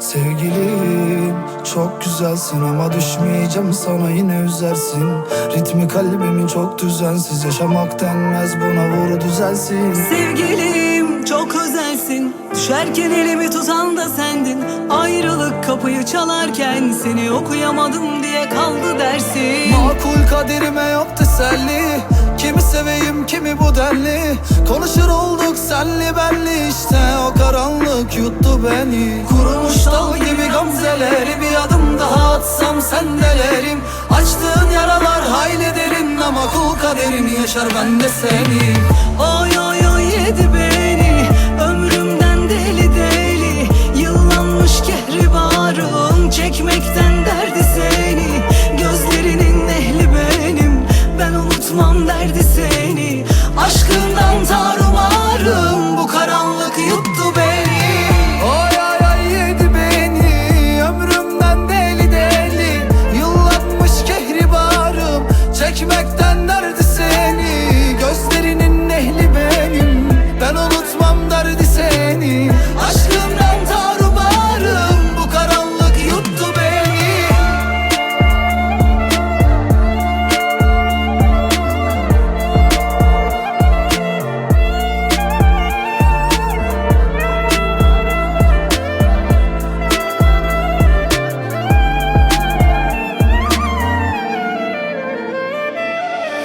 Sevgilim çok güzelsin ama düşmeyeceğim sana yine üzersin. Ritmi kalbimin çok düzensiz yaşamak denmez buna vur düzelsin. Sevgilim çok özelsin. Düşerken elimi tutan da sendin. Ayrılık kapıyı çalarken Seni okuyamadım diye kaldı dersin Makul kaderime yok teselli. Kimi seveyim kimi bu denli. Konuşur olduk senli benli. İşte O karanlık yuttu beni. Kurumuş dal gibi gamzeleri Bir adım daha atsam sendelerim Açtığın yaralar hayli derin Ama kul kaderini yaşar ben de seni Oy Çekmekten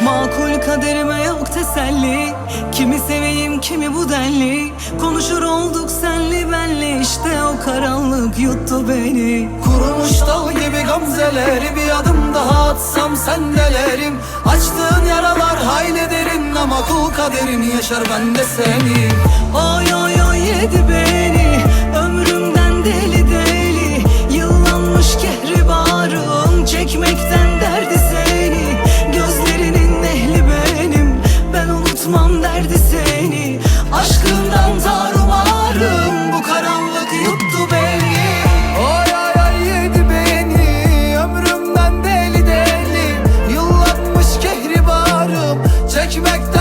Makul kaderime yok teselli. Kimi seveyim kimi bu denli. Konuşur olduk senli benli. İşte o karanlık yuttu beni. Kurumuş dal gibi gamzeleri Bir adım daha atsam sendelerim Açtığın yaralar hayli derin Ama kul kaderini yaşar ben de seni Oy oy oy you back